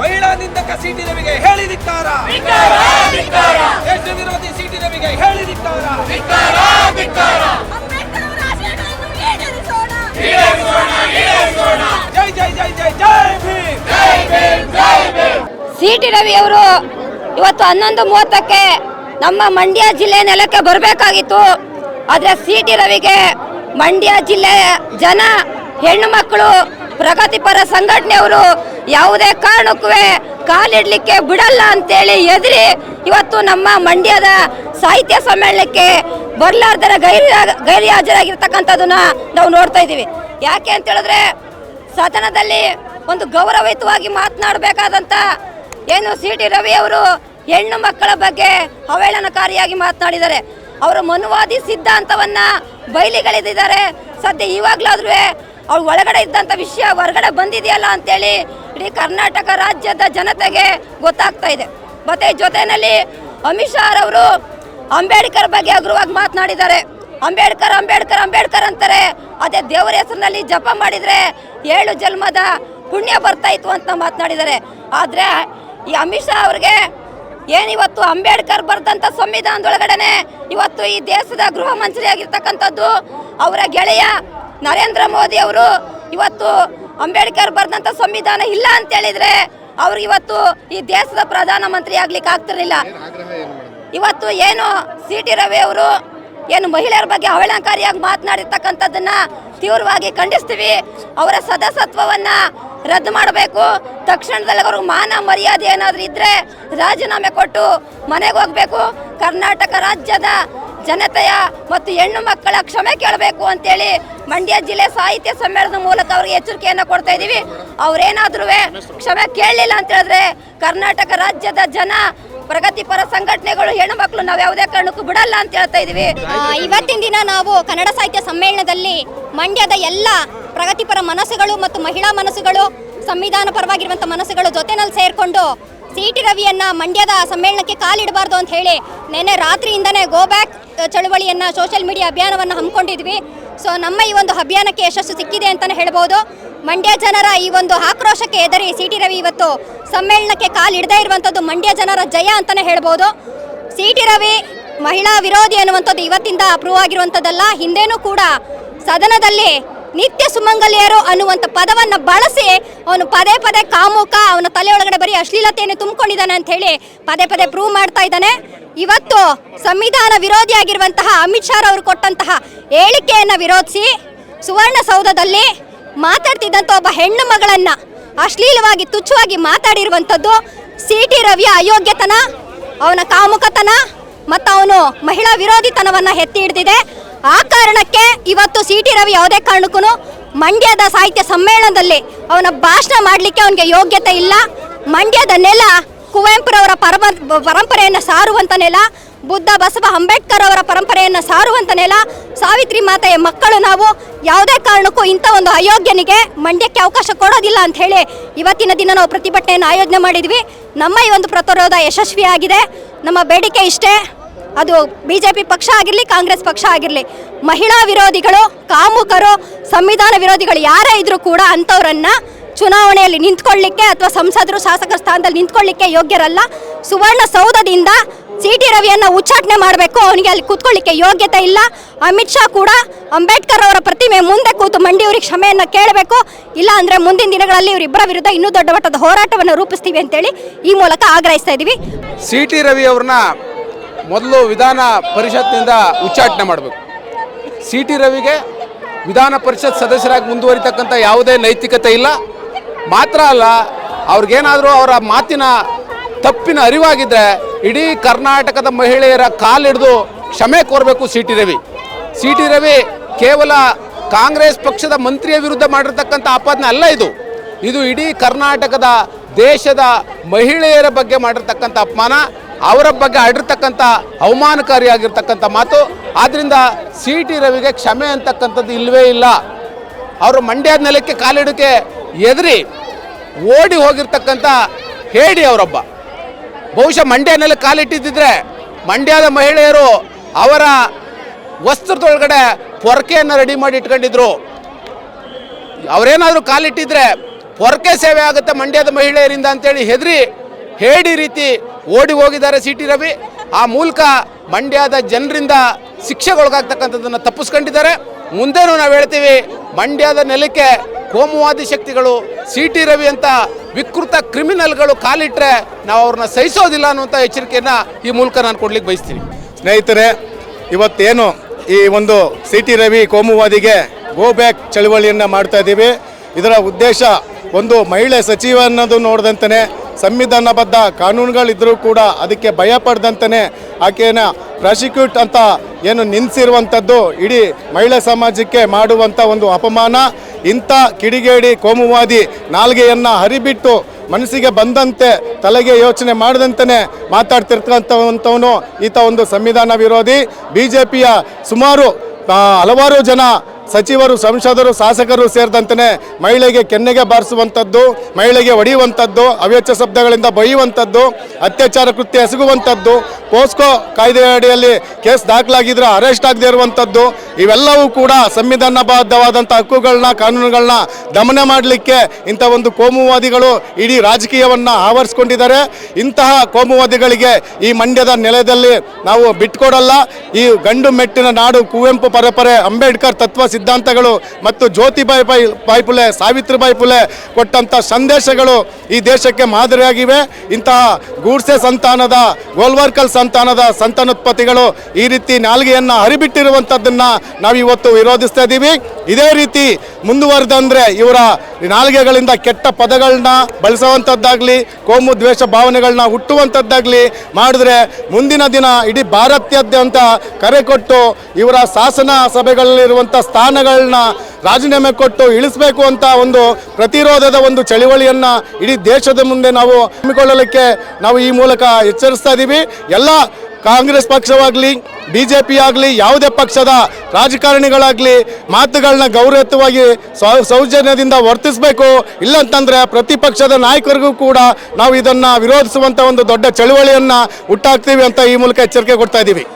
ಮಹಿಳಾ ನಿಂದಕ ಸಿಟಿ ನಮಗೆ ಹೇಳಿದಿಕ್ಕಾರ ಎಷ್ಟು ವಿರೋಧಿ ಸಿಟಿ ನಮಗೆ ಹೇಳಿದಿಕ್ಕಾರ ಜೈ ಜೈ ಜೈ ಜೈ ಜೈ ಭೀಮ್ ಜೈ ಭೀಮ್ ಜೈ ಭೀಮ್ ಸಿ ಟಿ ರವಿ ಅವರು ಇವತ್ತು ಹನ್ನೊಂದು ಮೂವತ್ತಕ್ಕೆ ನಮ್ಮ ಮಂಡ್ಯ ಜಿಲ್ಲೆ ನೆಲಕ್ಕೆ ಬರಬೇಕಾಗಿತ್ತು. ಆದರೆ ಸಿ ಟಿ ರವಿಗೆ ಮಂಡ್ಯ ಜಿಲ್ಲೆ ಜನ, ಹೆಣ್ಣು ಮಕ್ಕಳು, ಪ್ರಗತಿಪರ ಸಂಘಟನೆಯವರು ಯಾವುದೇ ಕಾರಣಕ್ಕೂ ಕಾಲಿಡ್ಲಿಕ್ಕೆ ಬಿಡಲ್ಲ ಅಂತೇಳಿ ಎದುರಿ ಇವತ್ತು ನಮ್ಮ ಮಂಡ್ಯದ ಸಾಹಿತ್ಯ ಸಮ್ಮೇಳನಕ್ಕೆ ಬರ್ಲಾರ್ದರ ಗೈರಿ ಗೈರಿ ಹಾಜರಾಗಿರ್ತಕ್ಕಂಥದ್ದನ್ನ ನಾವು ನೋಡ್ತಾ ಇದ್ದೀವಿ. ಯಾಕೆ ಅಂತ ಹೇಳಿದ್ರೆ ಸದನದಲ್ಲಿ ಒಂದು ಗೌರವಯುತವಾಗಿ ಮಾತನಾಡಬೇಕಾದಂತ ಏನು ಸಿ ಟಿ ರವಿ ಅವರು ಹೆಣ್ಣು ಮಕ್ಕಳ ಬಗ್ಗೆ ಅವಹೇಳನಕಾರಿಯಾಗಿ ಮಾತನಾಡಿದ್ದಾರೆ. ಅವರು ಮನುವಾದಿ ಸಿದ್ಧಾಂತವನ್ನ ಬಯಲಿಗಳಿದ್ದಾರೆ ಸದ್ಯ ಇವಾಗ್ಲಾದ್ರೂ ಅವ್ರು ಒಳಗಡೆ ಇದ್ದಂಥ ವಿಷಯ ಹೊರಗಡೆ ಬಂದಿದೆಯಲ್ಲ ಅಂತೇಳಿ ಇಡೀ ಕರ್ನಾಟಕ ರಾಜ್ಯದ ಜನತೆಗೆ ಗೊತ್ತಾಗ್ತಾ ಇದೆ. ಮತ್ತೆ ಜೊತೆಯಲ್ಲಿ ಅಮಿತ್ ಶಾ ಅವರು ಅಂಬೇಡ್ಕರ್ ಬಗ್ಗೆ ಹಗುರವಾಗಿ ಮಾತನಾಡಿದ್ದಾರೆ. ಅಂಬೇಡ್ಕರ್ ಅಂಬೇಡ್ಕರ್ ಅಂಬೇಡ್ಕರ್ ಅಂತಾರೆ. ಅದೇ ದೇವರ ಹೆಸರಿನಲ್ಲಿ ಜಪ ಮಾಡಿದರೆ ಏಳು ಜನ್ಮದ ಪುಣ್ಯ ಬರ್ತಾ ಇತ್ತು ಅಂತ ಮಾತನಾಡಿದ್ದಾರೆ. ಆದರೆ ಈ ಅಮಿತ್ ಶಾ ಅವ್ರಿಗೆ ಏನಿವತ್ತು ಅಂಬೇಡ್ಕರ್ ಬರೆದಂಥ ಸಂವಿಧಾನದೊಳಗಡೆನೆ ಇವತ್ತು ಈ ದೇಶದ ಗೃಹ ಮಂತ್ರಿಯಾಗಿರ್ತಕ್ಕಂಥದ್ದು ಅವರ ಗೆಳೆಯ ನರೇಂದ್ರ ಮೋದಿ ಅವರು. ಇವತ್ತು ಅಂಬೇಡ್ಕರ್ ಬರೆದಂಥ ಸಂವಿಧಾನ ಇಲ್ಲ ಅಂತ ಹೇಳಿದ್ರೆ ಅವ್ರು ಇವತ್ತು ಈ ದೇಶದ ಪ್ರಧಾನ ಮಂತ್ರಿ ಆಗ್ಲಿಕ್ಕೆ ಆಗ್ತಿರಲಿಲ್ಲ. ಇವತ್ತು ಏನು ಸಿ ಟಿ ರವಿ ಅವರು ಏನು ಮಹಿಳೆಯರ ಬಗ್ಗೆ ಅವಹೇಳನಕಾರಿಯಾಗಿ ಮಾತನಾಡಿರ್ತಕ್ಕಂಥದ್ದನ್ನ ತೀವ್ರವಾಗಿ ಖಂಡಿಸ್ತೀವಿ. ಅವರ ಸದಸ್ಯತ್ವವನ್ನ ರದ್ದು ಮಾಡಬೇಕು. ತಕ್ಷಣದಲ್ಲಿ ಅವ್ರಿಗೆ ಮಾನ ಮರ್ಯಾದೆ ಏನಾದರೂ ಇದ್ದರೆ ರಾಜೀನಾಮೆ ಕೊಟ್ಟು ಮನೆಗೆ ಹೋಗಬೇಕು. ಕರ್ನಾಟಕ ರಾಜ್ಯದ ಜನತೆಯ ಮತ್ತು ಹೆಣ್ಣು ಮಕ್ಕಳ ಕ್ಷಮೆ ಕೇಳಬೇಕು ಅಂತೇಳಿ ಮಂಡ್ಯ ಜಿಲ್ಲೆ ಸಾಹಿತ್ಯ ಸಮ್ಮೇಳನದ ಮೂಲಕ ಅವ್ರಿಗೆ ಎಚ್ಚರಿಕೆಯನ್ನು ಕೊಡ್ತಾ ಇದ್ದೀವಿ. ಅವ್ರೇನಾದ್ರೂ ಕ್ಷಮೆ ಕೇಳಲಿಲ್ಲ ಅಂತ ಹೇಳಿದ್ರೆ ಕರ್ನಾಟಕ ರಾಜ್ಯದ ಜನ ಪ್ರಗತಿಪರ ಸಂಘಟನೆಗಳು ಹೆಣ್ಣು ಮಕ್ಕಳು ನಾವು ಯಾವುದೇ ಕಾರಣಕ್ಕೂ ಬಿಡಲ್ಲ ಅಂತ ಹೇಳ್ತಾ ಇದೀವಿ. ಇವತ್ತಿನ ದಿನ ನಾವು ಕನ್ನಡ ಸಾಹಿತ್ಯ ಸಮ್ಮೇಳನದಲ್ಲಿ ಮಂಡ್ಯದ ಎಲ್ಲ ಪ್ರಗತಿಪರ ಮನಸ್ಸುಗಳು ಮತ್ತು ಮಹಿಳಾ ಮನಸ್ಸುಗಳು, ಸಂವಿಧಾನ ಪರವಾಗಿರುವಂಥ ಮನಸ್ಸುಗಳು ಜೊತೆನಲ್ಲಿ ಸೇರಿಕೊಂಡು ಸಿ ಟಿ ರವಿಯನ್ನ ಮಂಡ್ಯದ ಸಮ್ಮೇಳನಕ್ಕೆ ಕಾಲಿಡಬಾರ್ದು ಅಂತ ಹೇಳಿ ನೆನ್ನೆ ರಾತ್ರಿಯಿಂದನೇ ಗೋ ಬ್ಯಾಕ್ ಚಳುವಳಿಯನ್ನ ಸೋಷಿಯಲ್ ಮೀಡಿಯಾ ಅಭಿಯಾನವನ್ನು ಹಮ್ಮಿಕೊಂಡಿದ್ವಿ. ಸೊ ನಮ್ಮ ಈ ಒಂದು ಅಭಿಯಾನಕ್ಕೆ ಯಶಸ್ಸು ಸಿಕ್ಕಿದೆ ಅಂತಲೇ ಹೇಳ್ಬೋದು. ಮಂಡ್ಯ ಜನರ ಈ ಒಂದು ಆಕ್ರೋಶಕ್ಕೆ ಎದರಿ ಸಿ ಟಿ ರವಿ ಇವತ್ತು ಸಮ್ಮೇಳನಕ್ಕೆ ಕಾಲಿಡದೇ ಇರುವಂಥದ್ದು ಮಂಡ್ಯ ಜನರ ಜಯ ಅಂತಲೇ ಹೇಳ್ಬೋದು. ಸಿ ಟಿ ರವಿ ಮಹಿಳಾ ವಿರೋಧಿ ಅನ್ನುವಂಥದ್ದು ಇವತ್ತಿಂದ ಅಪ್ರೂವ್ ಆಗಿರುವಂಥದ್ದಲ್ಲ, ಹಿಂದೇನೂ ಕೂಡ ಸದನದಲ್ಲಿ ನಿತ್ಯ ಸುಮಂಗಲಿಯರು ಅನ್ನುವಂಥ ಪದವನ್ನು ಬಳಸಿ ಅವನು ಪದೇ ಪದೇ ಕಾಮುಕ, ಅವನ ತಲೆಯೊಳಗಡೆ ಬರೀ ಅಶ್ಲೀಲತೆಯನ್ನು ತುಂಬಿಕೊಂಡಿದ್ದಾನೆ ಅಂತ ಹೇಳಿ ಪದೇ ಪದೇ ಪ್ರೂವ್ ಮಾಡ್ತಾ ಇದ್ದಾನೆ. ಇವತ್ತು ಸಂವಿಧಾನ ವಿರೋಧಿಯಾಗಿರುವಂತಹ ಅಮಿತ್ ಶಾ ಅವರು ಕೊಟ್ಟಂತಹ ಹೇಳಿಕೆಯನ್ನು ವಿರೋಧಿಸಿ ಸುವರ್ಣಸೌಧದಲ್ಲಿ ಮಾತಾಡ್ತಿದ್ದಂಥ ಒಬ್ಬ ಹೆಣ್ಣು ಮಗಳನ್ನ ಅಶ್ಲೀಲವಾಗಿ, ತುಚ್ಛವಾಗಿ ಮಾತಾಡಿರುವಂಥದ್ದು ಸಿ ಟಿ ರವಿಯ ಅಯೋಗ್ಯತನ, ಅವನ ಕಾಮುಕತನ ಮತ್ತು ಅವನು ಮಹಿಳಾ ವಿರೋಧಿತನವನ್ನ ಎತ್ತಿ ಹಿಡಿದಿದೆ. ಆ ಕಾರಣಕ್ಕೆ ಇವತ್ತು ಸಿ ಟಿ ರವಿ ಯಾವುದೇ ಕಾರಣಕ್ಕೂ ಮಂಡ್ಯದ ಸಾಹಿತ್ಯ ಸಮ್ಮೇಳನದಲ್ಲಿ ಅವನ ಭಾಷಣ ಮಾಡಲಿಕ್ಕೆ ಅವನಿಗೆ ಯೋಗ್ಯತೆ ಇಲ್ಲ. ಮಂಡ್ಯದ ನೆಲ ಕುವೆಂಪುರವರ ಪರಮ, ಪರಂಪರೆಯನ್ನು ಸಾರುವಂಥ ನೆಲ ಬುದ್ಧ ಬಸವ ಅಂಬೇಡ್ಕರ್ ಅವರ ಪರಂಪರೆಯನ್ನು ಸಾರುವಂತ ನೆಲ, ಸಾವಿತ್ರಿ ಮಾತೆಯ ಮಕ್ಕಳು ನಾವು. ಯಾವುದೇ ಕಾರಣಕ್ಕೂ ಇಂಥ ಒಂದು ಅಯೋಗ್ಯನಿಗೆ ಮಂಡ್ಯಕ್ಕೆ ಅವಕಾಶ ಕೊಡೋದಿಲ್ಲ ಅಂತ ಹೇಳಿ ಇವತ್ತಿನ ದಿನ ನಾವು ಪ್ರತಿಭಟನೆಯನ್ನು ಆಯೋಜನೆ ಮಾಡಿದ್ವಿ. ನಮ್ಮ ಈ ಒಂದು ಪ್ರತಿರೋಧ ಯಶಸ್ವಿಯಾಗಿದೆ ನಮ್ಮ ಬೇಡಿಕೆ ಇಷ್ಟೇ. ಅದು ಬಿ ಜೆ ಪಿ ಪಕ್ಷ ಆಗಿರಲಿ, ಕಾಂಗ್ರೆಸ್ ಪಕ್ಷ ಆಗಿರಲಿ, ಮಹಿಳಾ ವಿರೋಧಿಗಳು, ಕಾಮುಕರು, ಸಂವಿಧಾನ ವಿರೋಧಿಗಳು ಯಾರೇ ಇದ್ರೂ ಕೂಡ ಅಂಥವ್ರನ್ನ ಚುನಾವಣೆಯಲ್ಲಿ ನಿಂತ್ಕೊಳ್ಳಿಕ್ಕೆ ಅಥವಾ ಸಂಸದರು, ಶಾಸಕರ ಸ್ಥಾನದಲ್ಲಿ ನಿಂತ್ಕೊಳ್ಳಿಕ್ಕೆ ಯೋಗ್ಯರಲ್ಲ. ಸುವರ್ಣ ಸೌಧದಿಂದ ಸಿ ಟಿ ರವಿಯನ್ನು ಉಚ್ಚಾಟನೆ ಮಾಡಬೇಕು. ಅವನಿಗೆ ಅಲ್ಲಿ ಕೂತ್ಕೊಳ್ಳಿಕ್ಕೆ ಯೋಗ್ಯತೆ ಇಲ್ಲ. ಅಮಿತ್ ಶಾ ಕೂಡ ಅಂಬೇಡ್ಕರ್ ಅವರ ಪ್ರತಿಮೆ ಮುಂದೆ ಕೂತು ಮಂಡಿಯವರಿಗೆ ಕ್ಷಮೆಯನ್ನು ಕೇಳಬೇಕು. ಇಲ್ಲ ಅಂದರೆ ಮುಂದಿನ ದಿನಗಳಲ್ಲಿ ಇವರಿಬ್ಬರ ವಿರುದ್ಧ ಇನ್ನೂ ದೊಡ್ಡ ಮಟ್ಟದ ಹೋರಾಟವನ್ನು ರೂಪಿಸ್ತೀವಿ ಅಂತೇಳಿ ಈ ಮೂಲಕ ಆಗ್ರಹಿಸ್ತಾ ಇದ್ದೀವಿ ಸಿ ಟಿ ರವಿ ಅವ್ರನ್ನ ಮೊದಲು ವಿಧಾನ ಪರಿಷತ್ನಿಂದ ಉಚ್ಚಾಟನೆ ಮಾಡಬೇಕು. ಸಿ ಟಿ ರವಿಗೆ ವಿಧಾನ ಪರಿಷತ್ ಸದಸ್ಯರಾಗಿ ಮುಂದುವರಿತಕ್ಕಂಥ ಯಾವುದೇ ನೈತಿಕತೆ ಇಲ್ಲ. ಮಾತ್ರ ಅಲ್ಲ, ಅವ್ರಿಗೇನಾದರೂ ಅವರ ಮಾತಿನ ತಪ್ಪಿನ ಅರಿವಾಗಿದ್ದರೆ ಇಡೀ ಕರ್ನಾಟಕದ ಮಹಿಳೆಯರ ಕಾಲಿಡಿದು ಕ್ಷಮೆ ಕೋರಬೇಕು C T Ravi. C T Ravi ಕೇವಲ ಕಾಂಗ್ರೆಸ್ ಪಕ್ಷದ ಮಂತ್ರಿಯ ವಿರುದ್ಧ ಮಾಡಿರ್ತಕ್ಕಂಥ ಆಪಾದನೆ ಅಲ್ಲ ಇದು. ಇದು ಇಡೀ ಕರ್ನಾಟಕದ ದೇಶದ ಮಹಿಳೆಯರ ಬಗ್ಗೆ ಮಾಡಿರ್ತಕ್ಕಂಥ ಅಪಮಾನ, ಅವರ ಬಗ್ಗೆ ಆಡಿರ್ತಕ್ಕಂಥ ಅವಮಾನಕಾರಿಯಾಗಿರ್ತಕ್ಕಂಥ ಮಾತು. ಆದ್ದರಿಂದ ಸಿ ಟಿ ರವಿಗೆ ಕ್ಷಮೆ ಅಂತಕ್ಕಂಥದ್ದು ಇಲ್ಲವೇ ಇಲ್ಲ. ಅವರು ಮಂಡ್ಯದ ನೆಲಕ್ಕೆ ಕಾಲಿಡಕ್ಕೆ ಎದುರಿ ಓಡಿ ಹೋಗಿರ್ತಕ್ಕಂಥ ಹೇಳಿ ಅವರೊಬ್ಬ. ಬಹುಶಃ ಮಂಡ್ಯನಲ್ಲಿ ಕಾಲಿಟ್ಟಿದ್ದಿದ್ರೆ ಮಂಡ್ಯದ ಮಹಿಳೆಯರು ಅವರ ವಸ್ತ್ರದೊಳಗಡೆ ಪೊರಕೆಯನ್ನು ರೆಡಿ ಮಾಡಿ ಇಟ್ಕೊಂಡಿದ್ರು. ಅವರೇನಾದರೂ ಕಾಲಿಟ್ಟಿದ್ರೆ ಪೊರಕೆ ಸೇವೆ ಆಗುತ್ತೆ ಮಂಡ್ಯದ ಮಹಿಳೆಯರಿಂದ ಅಂತೇಳಿ ಹೆದರಿ ಹೇಡಿ ರೀತಿ ಓಡಿ ಹೋಗಿದ್ದಾರೆ ಸಿ ಟಿ ರವಿ. ಆ ಮೂಲಕ ಮಂಡ್ಯದ ಜನರಿಂದ ಶಿಕ್ಷೆಗೊಳಗಾಗ್ತಕ್ಕಂಥದ್ದನ್ನು ತಪ್ಪಿಸ್ಕೊಂಡಿದ್ದಾರೆ. ಮುಂದೆನೂ ನಾವು ಹೇಳ್ತೀವಿ, ಮಂಡ್ಯದ ನೆಲಕ್ಕೆ ಕೋಮುವಾದಿ ಶಕ್ತಿಗಳು ಸಿ ಟಿ ರವಿ ಅಂತ ವಿಕೃತ ಕ್ರಿಮಿನಲ್ಗಳು ಕಾಲಿಟ್ಟರೆ ನಾವು ಅವ್ರನ್ನ ಸಹಿಸೋದಿಲ್ಲ ಅನ್ನುವಂಥ ಎಚ್ಚರಿಕೆಯನ್ನು ಈ ಮೂಲಕ ನಾನು ಕೊಡ್ಲಿಕ್ಕೆ ಬಯಸ್ತೀನಿ. ಸ್ನೇಹಿತರೆ, ಇವತ್ತೇನು ಈ ಒಂದು ಸಿ ಟಿ ರವಿ ಕೋಮುವಾದಿಗೆ ಗೋ ಬ್ಯಾಕ್ ಚಳವಳಿಯನ್ನು ಮಾಡ್ತಾ ಇದ್ದೀವಿ ಇದರ ಉದ್ದೇಶ ಒಂದು ಮಹಿಳೆ ಸಚಿವ ಅನ್ನೋದು ನೋಡ್ದಂತಲೇ ಸಂವಿಧಾನಬದ್ಧ ಕಾನೂನುಗಳಿದ್ದರೂ ಕೂಡ ಅದಕ್ಕೆ ಭಯ ಪಡ್ದಂತಲೇ ಆಕೆಯನ್ನು ಪ್ರಾಸಿಕ್ಯೂಟ್ ಅಂತ ಏನು ನಿಲ್ಲಿಸಿರುವಂಥದ್ದು ಇಡೀ ಮಹಿಳಾ ಸಮಾಜಕ್ಕೆ ಮಾಡುವಂಥ ಒಂದು ಅಪಮಾನ. ಇಂಥ ಕಿಡಿಗೇಡಿ ಕೋಮುವಾದಿ ನಾಲ್ಗೆಯನ್ನು ಹರಿಬಿಟ್ಟು ಮನಸ್ಸಿಗೆ ಬಂದಂತೆ ತಲೆಗೆ ಯೋಚನೆ ಮಾಡದಂತೆಯೇ ಮಾತಾಡ್ತಿರ್ತಕ್ಕಂಥವಂಥವನು ಈತ ಒಂದು ಸಂವಿಧಾನ ವಿರೋಧಿ. ಬಿ ಜೆ ಪಿಯ ಸುಮಾರು ಹಲವಾರು ಜನ ಸಚಿವರು, ಸಂಸದರು, ಶಾಸಕರು ಸೇರಿದಂತೆ ಮಹಿಳೆಗೆ ಕೆನ್ನೆಗೆ ಬಾರಿಸುವಂಥದ್ದು, ಮಹಿಳೆಗೆ ಹೊಡೆಯುವಂಥದ್ದು ಅವ್ಯಚ ಶಬ್ದಗಳಿಂದ ಬೈಯುವಂಥದ್ದು, ಅತ್ಯಾಚಾರ ಕೃತ್ಯ ಎಸಗುವಂಥದ್ದು, ಪೋಸ್ಕೋ ಕಾಯ್ದೆ ಅಡಿಯಲ್ಲಿ ಕೇಸ್ ದಾಖಲಾಗಿದ್ರೆ ಅರೆಸ್ಟ್ ಆಗದೆ ಇರುವಂಥದ್ದು, ಇವೆಲ್ಲವೂ ಕೂಡ ಸಂವಿಧಾನಬದ್ಧವಾದಂಥ ಹಕ್ಕುಗಳನ್ನ ಕಾನೂನುಗಳನ್ನ ದಮನ ಮಾಡಲಿಕ್ಕೆ ಇಂಥ ಒಂದು ಕೋಮುವಾದಿಗಳು ಇಡೀ ರಾಜಕೀಯವನ್ನು ಆವರಿಸ್ಕೊಂಡಿದ್ದಾರೆ. ಇಂತಹ ಕೋಮುವಾದಿಗಳಿಗೆ ಈ ಮಂಡ್ಯದ ನೆಲದಲ್ಲಿ ನಾವು ಬಿಟ್ಕೊಡಲ್ಲ. ಈ ಗಂಡು ಮೆಟ್ಟಿನ ನಾಡು ಕುವೆಂಪು ಪರಪರೆ ಅಂಬೇಡ್ಕರ್ ತತ್ವ ಸಿದ್ಧಾಂತಗಳು ಮತ್ತು ಜ್ಯೋತಿಬಾಯಿ ಬಾಯಿ ಬಾಯಿ ಪುಲೆ, ಸಾವಿತ್ರಿಬಾಯಿ ಪುಲೆ ಕೊಟ್ಟಂಥ ಸಂದೇಶಗಳು ಈ ದೇಶಕ್ಕೆ ಮಾದರಿಯಾಗಿವೆ. ಇಂತಹ ಗೂಡ್ಸೆ ಸಂತಾನದ, ಗೋಲ್ವರ್ಕಲ್ ಸಂತಾನದ ಸಂತಾನೋತ್ಪತ್ತಿಗಳು ಈ ರೀತಿ ನಾಲ್ಗೆಯನ್ನು ಹರಿಬಿಟ್ಟಿರುವಂಥದ್ದನ್ನು ನಾವು ಇವತ್ತು ವಿರೋಧಿಸ್ತಾ ಇದ್ದೀವಿ. ಇದೇ ರೀತಿ ಮುಂದುವರೆದಂದ್ರೆ ಇವರ ನಾಲ್ಗೆಗಳಿಂದ ಕೆಟ್ಟ ಪದಗಳನ್ನ ಬಳಸುವಂಥದ್ದಾಗಲಿ ಕೋಮು ದ್ವೇಷ ಭಾವನೆಗಳನ್ನ ಹುಟ್ಟುವಂಥದ್ದಾಗಲಿ ಮಾಡಿದ್ರೆ ಮುಂದಿನ ದಿನ ಇಡೀ ಭಾರತಾದ್ಯಂತ ಕರೆ ಕೊಟ್ಟು ಇವರ ಶಾಸನ ಸಭೆಗಳಲ್ಲಿರುವಂಥ ಸ್ಥಾನಗಳನ್ನ ರಾಜೀನಾಮೆ ಕೊಟ್ಟು ಇಳಿಸಬೇಕು ಅಂತ ಒಂದು ಪ್ರತಿರೋಧದ ಒಂದು ಚಳವಳಿಯನ್ನು ಇಡೀ ದೇಶದ ಮುಂದೆ ನಾವು ಹಮ್ಮಿಕೊಳ್ಳಲಿಕ್ಕೆ ನಾವು ಈ ಮೂಲಕ ಎಚ್ಚರಿಸ್ತಾ ಇದ್ದೀವಿ ಎಲ್ಲ ಕಾಂಗ್ರೆಸ್ ಪಕ್ಷವಾಗಲಿ ಬಿ ಜೆ ಪಿ ಆಗಲಿ, ಯಾವುದೇ ಪಕ್ಷದ ರಾಜಕಾರಣಿಗಳಾಗಲಿ ಮಾತುಗಳನ್ನ ಗೌರವಯುತವಾಗಿ ಸೌಜನ್ಯದಿಂದ ವರ್ತಿಸಬೇಕು. ಇಲ್ಲಂತಂದ್ರೆ ಪ್ರತಿಪಕ್ಷದ ನಾಯಕರಿಗೂ ಕೂಡ ನಾವು ಇದನ್ನು ವಿರೋಧಿಸುವಂಥ ಒಂದು ದೊಡ್ಡ ಚಳುವಳಿಯನ್ನು ಹುಟ್ಟಾಕ್ತೀವಿ ಅಂತ ಈ ಮೂಲಕ ಎಚ್ಚರಿಕೆ ಕೊಡ್ತಾ ಇದ್ದೀವಿ